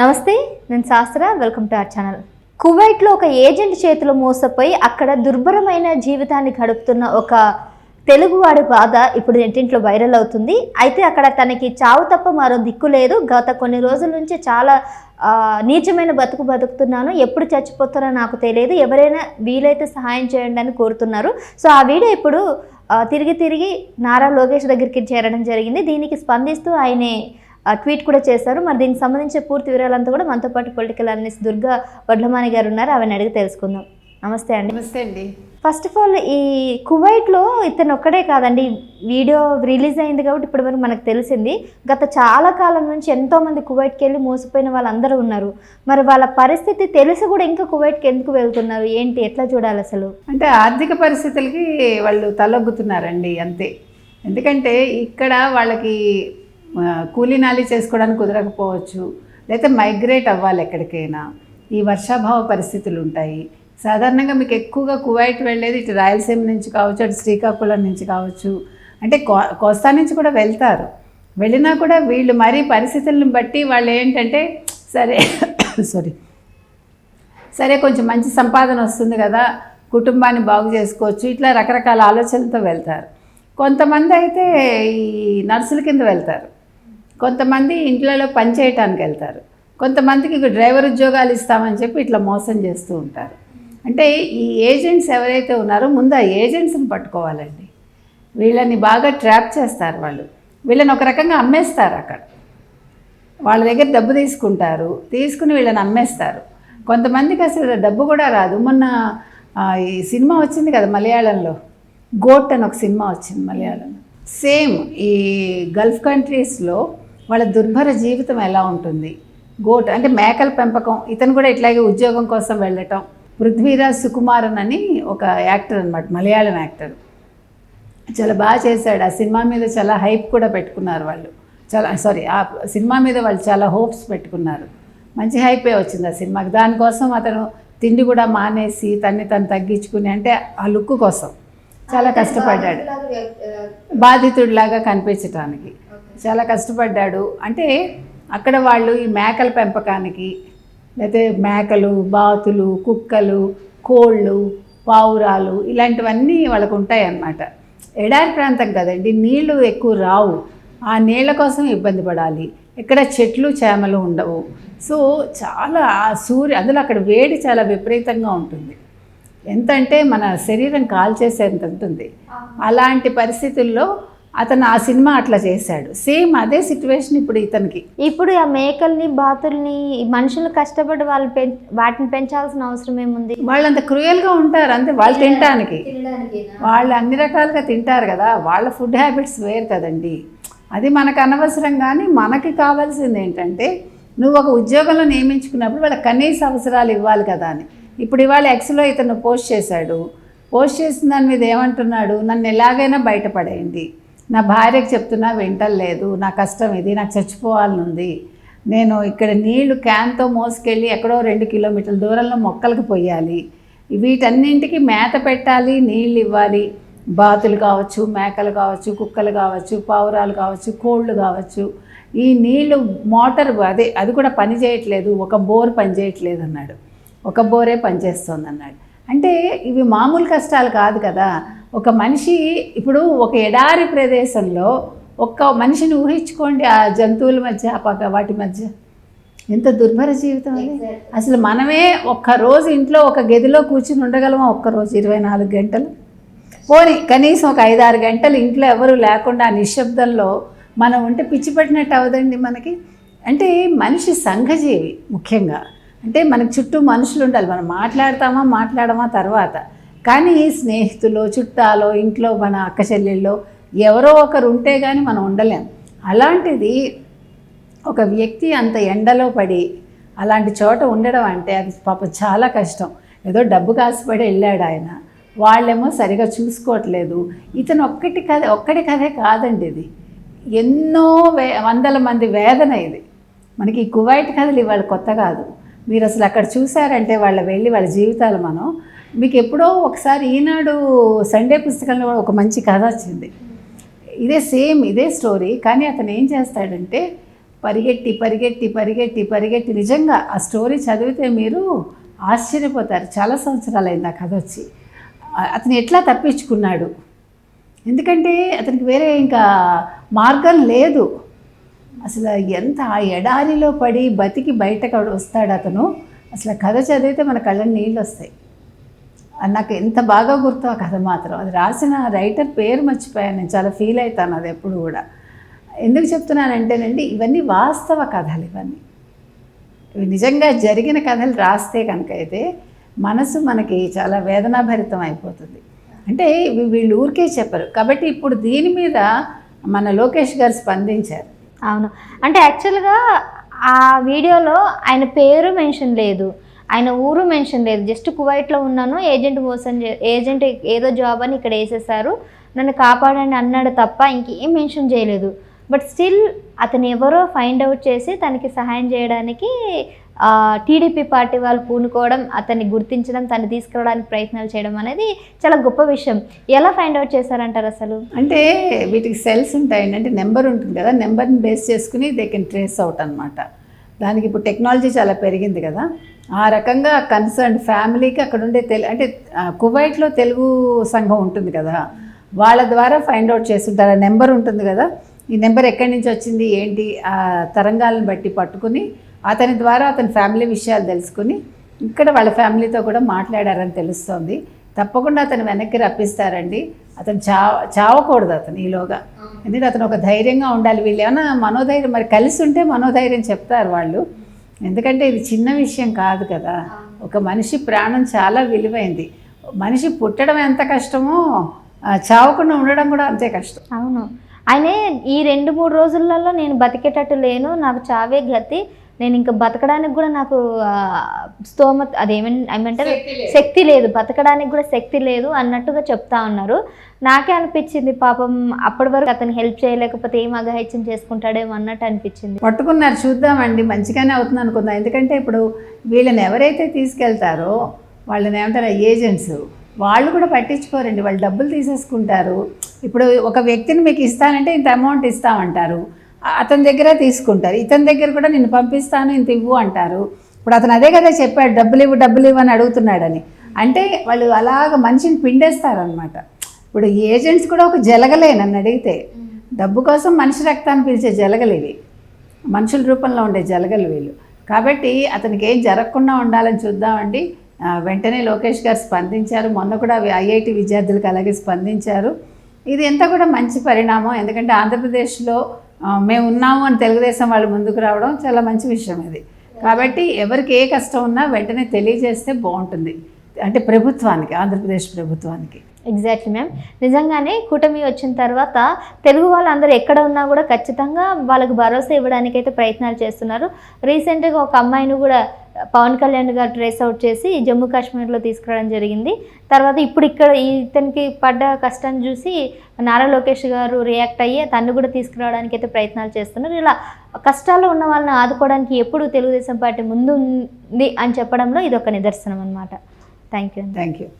నమస్తే నేను Shastra. Welcome to our channel. కువైట్లో ఒక ఏజెంట్ చేతిలో మోసపోయి అక్కడ దుర్భరమైన జీవితాన్ని గడుపుతున్న ఒక తెలుగువాడి బాధ ఇప్పుడు నెట్టింట్లో వైరల్ అవుతుంది. అయితే అక్కడ తనకి చావు తప్ప మరో దిక్కు లేదు. గత కొన్ని రోజుల నుంచి చాలా నీచమైన బతుకు బతుకుతున్నాను. ఎప్పుడు చచ్చిపోతారో నాకు తెలియదు. ఎవరైనా వీలైతే సహాయం చేయండి అని కోరుతున్నారు. సో ఆ వీడియో ఇప్పుడు తిరిగి తిరిగి నారా లోకేష్ దగ్గరికి చేరడం జరిగింది. దీనికి స్పందిస్తూ ఆయనే ట్వీట్ కూడా చేశారు. మరి దీనికి సంబంధించిన పూర్తి వివరాలంతా కూడా మనతో పాటు పొలిటికల్ అనలిస్ట్ దుర్గా వడ్లమాని గారు ఉన్నారు. ఆమెను అడిగి తెలుసుకుందాం. నమస్తే అండి. నమస్తే అండి. ఫస్ట్ ఆఫ్ ఆల్ ఈ కువైట్లో ఇతను ఒక్కడే కాదండి. వీడియో రిలీజ్ అయింది కాబట్టి ఇప్పటివరకు మనకు తెలిసింది. గత చాలా కాలం నుంచి ఎంతోమంది కువైట్కి వెళ్ళి మోసపోయిన వాళ్ళందరూ ఉన్నారు. మరి వాళ్ళ పరిస్థితి తెలిసి కూడా ఇంకా కువైట్కి ఎందుకు వెళ్తున్నారు? ఏంటి? ఎట్లా చూడాలి అసలు? అంటే ఆర్థిక పరిస్థితులకి వాళ్ళు తలొగ్గుతున్నారండి అంతే. ఎందుకంటే ఇక్కడ వాళ్ళకి ఆ, కూలీ నాలి చేసుకోవడానికి కుదరకపోవచ్చు. లేకపోతే మైగ్రేట్ అవ్వాలి ఎక్కడికైనా. ఈ వర్షాభావ పరిస్థితులు ఉంటాయి. సాధారణంగా మీకు ఎక్కువగా కువైట్ వెళ్ళేది ఇటు రాయలసీమ నుంచి కావచ్చు అటు శ్రీకాకుళం నుంచి కావచ్చు. అంటే కో కోస్తా నుంచి కూడా వెళ్తారు. వెళ్ళినా కూడా వీళ్ళు మరీ పరిస్థితులను బట్టి వాళ్ళు ఏంటంటే సరే సారీ సరే కొంచెం మంచి సంపాదన వస్తుంది కదా కుటుంబాన్ని బాగు చేసుకోవచ్చు. ఇట్లా రకరకాల ఆలోచనలతో వెళ్తారు. కొంతమంది అయితే ఈ నర్సుల కింద వెళ్తారు. కొంతమంది ఇంట్లలో పని చేయటానికి వెళ్తారు. కొంతమందికి ఇక డ్రైవర్ ఉద్యోగాలు ఇస్తామని చెప్పి ఇట్లా మోసం చేస్తూ ఉంటారు. అంటే ఈ ఏజెంట్స్ ఎవరైతే ఉన్నారో ముందు ఆ ఏజెంట్స్ని పట్టుకోవాలండి. వీళ్ళని బాగా ట్రాప్ చేస్తారు వాళ్ళు. వీళ్ళని ఒక రకంగా అమ్మేస్తారు అక్కడ. వాళ్ళ దగ్గర డబ్బు తీసుకుంటారు. తీసుకుని వీళ్ళని అమ్మేస్తారు. కొంతమందికి అసలు డబ్బు కూడా రాదు. మొన్న ఈ సినిమా వచ్చింది కదా మలయాళంలో. గోట్ అని ఒక సినిమా వచ్చింది మలయాళంలో. సేమ్ ఈ గల్ఫ్ కంట్రీస్లో వాళ్ళ దుర్భర జీవితం ఎలా ఉంటుంది? గోట్ అంటే మేకల పెంపకం. ఇతను కూడా ఇట్లాగే ఉద్యోగం కోసం వెళ్ళటం. పృథ్వీరాజ్ సుకుమారన్ అని ఒక యాక్టర్ అనమాట మలయాళం యాక్టర్. చాలా బాగా చేశాడు. ఆ సినిమా మీద చాలా హైప్ కూడా పెట్టుకున్నారు వాళ్ళు. చాలా సారీ ఆ సినిమా మీద వాళ్ళు చాలా హోప్స్ పెట్టుకున్నారు. మంచి హైపే వచ్చింది ఆ సినిమాకి. దానికోసం అతను తిండి కూడా మానేసి తన్ని తను తగ్గించుకుని అంటే ఆ లుక్ కోసం. చాలా కష్టపడ్డాడు. బాధితుడిలాగా కనిపించటానికి. చాలా కష్టపడ్డాడు. అంటే అక్కడ వాళ్ళు ఈ మేకల పెంపకానికి లేకపోతే మేకలు బాతులు కుక్కలు కోళ్ళు పావురాలు ఇలాంటివన్నీ వాళ్ళకు ఉంటాయి అన్నమాట ఎడారి ప్రాంతం కదండి నీళ్ళు ఎక్కువ రావు. ఆ నీళ్ళ కోసం ఇబ్బంది పడాలి. ఇక్కడ చెట్లు చేమలు ఉండవు. సో చాలా ఆ సూర్య అందులో అక్కడ వేడి చాలా విపరీతంగా ఉంటుంది. ఎంత అంటే మన శరీరం కాల్చేసేంత ఉంటుంది. అలాంటి పరిస్థితుల్లో అతను ఆ సినిమా అట్లా చేశాడు. సేమ్ అదే సిచ్యువేషన్ ఇప్పుడు ఇతనికి. ఇప్పుడు ఆ మేకల్ని బాతుల్ని మనుషులు కష్టపడి వాళ్ళు వాటిని పెంచాల్సిన అవసరం ఏముంది? వాళ్ళంత క్రూయల్గా ఉంటారు అంతే వాళ్ళు తినటానికి. వాళ్ళు అన్ని రకాలుగా తింటారు కదా వాళ్ళ ఫుడ్ హ్యాబిట్స్ వేరు కదండి. అది మనకు అనవసరం కానీ మనకి కావాల్సింది ఏంటంటే నువ్వు ఒక ఉద్యోగంలో నియమించుకున్నప్పుడు వాళ్ళ కనీస అవసరాలు ఇవ్వాలి కదా అని. ఇప్పుడు ఇవాళ ఎక్స్లో ఇతను పోస్ట్ చేశాడు. పోస్ట్ చేసిన దాని మీద ఏమంటున్నాడు? నన్ను ఎలాగైనా బయటపడేయండి. నా భార్యకి చెప్తున్నా వింటలేదు. నా కష్టం ఇది నాకు చచ్చిపోవాలనుంది. నేను ఇక్కడ నీళ్ళు క్యాన్తో మోసుకెళ్ళి ఎక్కడో రెండు కిలోమీటర్ల దూరంలో మొక్కలకు పోయాలి వీటన్నింటికి మేత పెట్టాలి నీళ్ళు ఇవ్వాలి. బాతులు కావచ్చు మేకలు కావచ్చు కుక్కలు కావచ్చు పావురాలు కావచ్చు కోళ్ళు కావచ్చు. ఈ నీళ్ళు మోటార్ అదే అది కూడా పని చేయట్లేదు. ఒక బోర్ పని చేయట్లేదు అన్నాడు. ఒక బోరే పనిచేస్తుంది అన్నాడు అంటే ఇవి మామూలు కష్టాలు కాదు కదా. ఒక మనిషి ఇప్పుడు ఒక ఎడారి ప్రదేశంలో ఒక్క మనిషిని ఊహించుకోండి ఆ జంతువుల మధ్య ఆ పక్క వాటి మధ్య. ఎంత దుర్భర జీవితం అది. అసలు మనమే ఒక్క రోజు ఇంట్లో ఒక గదిలో కూర్చుని ఉండగలమా ఒక్క రోజు ఇరవై నాలుగు గంటలు? పోనీ కనీసం ఒక ఐదారు గంటలు ఇంట్లో ఎవరు లేకుండా ఆ నిశ్శబ్దంలో మనం ఉంటే పిచ్చి పట్టినట్టు అవదండి మనకి? అంటే మనిషి సంఘజీవి ముఖ్యంగా. అంటే మనకి చుట్టూ మనుషులు ఉండాలి. మనం మాట్లాడతామా మాట్లాడమా తర్వాత. కానీ స్నేహితులు చుట్టాలో ఇంట్లో మన అక్క చెల్లెల్లో ఎవరో ఒకరు ఉంటే కానీ మనం ఉండలేం. అలాంటిది ఒక వ్యక్తి అంత ఎండలో పడి అలాంటి చోట ఉండడం అంటే అది పాప చాలా కష్టం. ఏదో డబ్బు కాసిపడి వెళ్ళాడు ఆయన. వాళ్ళేమో సరిగా చూసుకోవట్లేదు. ఇతను ఒక్కటి కథ ఒక్కటి కథే కాదండి ఇది. ఎన్నో వే వందల మంది వేదన ఇది. మనకి ఈ కువైట్ కథలు ఇవాళ కొత్త కాదు. మీరు అసలు అక్కడ చూసారంటే వాళ్ళ వెళ్ళి వాళ్ళ జీవితాలు మనం మీకు ఎప్పుడో ఒకసారి ఈనాడు సండే పుస్తకంలో కూడా ఒక మంచి కథ వచ్చింది. ఇదే సేమ్ ఇదే స్టోరీ కానీ అతను ఏం చేస్తాడంటే పరిగెట్టి పరిగెట్టి పరిగెట్టి పరిగెట్టి నిజంగా ఆ స్టోరీ చదివితే మీరు ఆశ్చర్యపోతారు. చాలా సంవత్సరాలు అయింది ఆ కథ వచ్చి. అతను ఎట్లా తప్పించుకున్నాడు? ఎందుకంటే అతనికి వేరే ఇంకా మార్గం లేదు. అసలు ఎంత ఆ ఎడారిలో పడి బతికి బయటకు వస్తాడు అతను. అసలు ఆ కథ చదివితే మన కళ్ళని నీళ్ళు వస్తాయి. నాకు ఎంత బాగా గుర్తు ఆ కథ మాత్రం. అది రాసిన రైటర్ పేరు మర్చిపోయాను నేను చాలా ఫీల్ అవుతాను అది ఎప్పుడు కూడా. ఎందుకు చెప్తున్నానంటేనండి ఇవన్నీ వాస్తవ కథలు ఇవన్నీ. ఇవి నిజంగా జరిగిన కథలు రాస్తే కనుక అయితే మనసు మనకి చాలా వేదనాభరితం అయిపోతుంది. అంటే ఇవి వీళ్ళు ఊరికే చెప్పరు. కాబట్టి ఇప్పుడు దీని మీద మన లోకేష్ గారు స్పందించారు. అవును. అంటే యాక్చువల్గా ఆ వీడియోలో ఆయన పేరు మెన్షన్ లేదు. ఆయన ఊరు మెన్షన్ లేదు. జస్ట్ కువైట్లో ఉన్నాను. ఏజెంట్ మోసం చే ఏజెంట్ ఏదో జాబ్ అని ఇక్కడ వేసేసారు నన్ను కాపాడండి అన్నాడు తప్ప ఇంకేం మెన్షన్ చేయలేదు. బట్ స్టిల్ అతను ఎవరో ఫైండ్ అవుట్ చేసి తనకి సహాయం చేయడానికి టీడీపీ పార్టీ వాళ్ళు పూనుకోవడం అతన్ని గుర్తించడం తను తీసుకురావడానికి ప్రయత్నాలు చేయడం అనేది చాలా గొప్ప విషయం. ఎలా ఫైండ్ అవుట్ చేశారంటారు అసలు? అంటే వీటికి సెల్స్ ఉంటాయండి అంటే నెంబర్ ఉంటుంది కదా నెంబర్ని బేస్ చేసుకుని దే కెన్ ట్రేస్ అవుట్ అనమాట దానికి ఇప్పుడు టెక్నాలజీ చాలా పెరిగింది కదా. ఆ రకంగా కన్సర్న్ ఫ్యామిలీకి అక్కడ ఉండే తెలు అంటే కువైట్లో తెలుగు సంఘం ఉంటుంది కదా. వాళ్ళ ద్వారా ఫైండ్ అవుట్ చేస్తుంటారు. ఆ నెంబర్ ఉంటుంది కదా. ఈ నెంబర్ ఎక్కడి నుంచి వచ్చింది ఏంటి ఆ తరంగాలను బట్టి పట్టుకుని అతని ద్వారా అతని ఫ్యామిలీ విషయాలు తెలుసుకుని ఇక్కడ వాళ్ళ ఫ్యామిలీతో కూడా మాట్లాడారని తెలుస్తోంది. తప్పకుండా అతను వెనక్కి రప్పిస్తారండి. అతను చావ చావకూడదు అతను ఈలోగా. ఎందుకంటే అతను ఒక ధైర్యంగా ఉండాలి. వీళ్ళు ఏమైనా మనోధైర్యం మరి కలిసి ఉంటే మనోధైర్యం చెప్తారు వాళ్ళు. ఎందుకంటే ఇది చిన్న విషయం కాదు కదా. ఒక మనిషి ప్రాణం చాలా విలువైంది. మనిషి పుట్టడం ఎంత కష్టమో చావకుండా ఉండడం కూడా అంతే కష్టం. అవును. ఆయనే ఈ రెండు మూడు రోజులలో నేను బతికేటట్టు లేను. నాకు చావే గతి. నేను ఇంకా బతకడానికి కూడా నాకు స్తోమత అదేమని ఏమంటారు శక్తి లేదు. బతకడానికి కూడా శక్తి లేదు అన్నట్టుగా చెప్తా ఉన్నారు. నాకే అనిపించింది పాపం అప్పటి వరకు అతను హెల్ప్ చేయలేకపోతే ఏం అఘాయిత్యం చేసుకుంటాడేమో అన్నట్టు అనిపించింది. పట్టుకున్నారు. చూద్దామండి. మంచిగానే అవుతుంది అనుకుందాం. ఎందుకంటే ఇప్పుడు వీళ్ళని ఎవరైతే తీసుకెళ్తారో వాళ్ళని ఏమంటారు ఏజెంట్స్ వాళ్ళు కూడా పట్టించుకోరండి. వాళ్ళు డబ్బులు తీసేసుకుంటారు. ఇప్పుడు ఒక వ్యక్తిని మీకు ఇస్తానంటే ఇంత అమౌంట్ ఇస్తామంటారు. అతని దగ్గర తీసుకుంటారు. ఇతని దగ్గర కూడా నేను పంపిస్తాను ఇంత ఇవ్వు అంటారు. ఇప్పుడు అతను అదే కదా చెప్పాడు డబ్బులు ఇవ్వు డబ్బులు ఇవ్వు అని అడుగుతున్నాడని. అంటే వాళ్ళు అలాగ మనిషిని పిండేస్తారనమాట ఇప్పుడు ఈ ఏజెంట్స్ కూడా ఒక జలగలే నన్ను అడిగితే. డబ్బు కోసం మనిషి రక్తాన్ని పిలిచే జలగలు ఇవి. మనుషుల రూపంలో ఉండే జలగలు వీళ్ళు. కాబట్టి అతనికి ఏం జరగకుండా ఉండాలని చూద్దామండి. వెంటనే లోకేష్ గారు స్పందించారు. మొన్న కూడా ఐఐటి విద్యార్థులకు అలాగే స్పందించారు. ఇది ఎంత కూడా మంచి పరిణామం. ఎందుకంటే ఆంధ్రప్రదేశ్లో మేము ఉన్నాము అని తెలుగుదేశం వాళ్ళు ముందుకు రావడం చాలా మంచి విషయం ఇది. కాబట్టి ఎవరికి ఏ కష్టం ఉన్నా వెంటనే తెలియజేస్తే బాగుంటుంది. అంటే ప్రభుత్వానికి ఆంధ్రప్రదేశ్ ప్రభుత్వానికి. ఎగ్జాక్ట్లీ మ్యామ్ నిజంగానే కూటమి వచ్చిన తర్వాత తెలుగు వాళ్ళందరూ ఎక్కడ ఉన్నా కూడా ఖచ్చితంగా వాళ్ళకు భరోసా ఇవ్వడానికైతే ప్రయత్నాలు చేస్తున్నారు. రీసెంట్గా ఒక అమ్మాయిని కూడా పవన్ కళ్యాణ్ గారు ట్రేస్ అవుట్ చేసి జమ్మూ కాశ్మీర్లో తీసుకురావడం జరిగింది. తర్వాత ఇప్పుడు ఇక్కడ ఇతనికి పడ్డ కష్టాన్ని చూసి నారా లోకేష్ గారు రియాక్ట్ అయ్యి తను కూడా తీసుకురావడానికి అయితే ప్రయత్నాలు చేస్తున్నారు. ఇలా కష్టాల్లో ఉన్న వాళ్ళని ఆదుకోవడానికి ఎప్పుడు తెలుగుదేశం పార్టీ ముందు ఉంది అని చెప్పడంలో ఇది ఒక నిదర్శనం అనమాట థ్యాంక్ యూ థ్యాంక్ యూ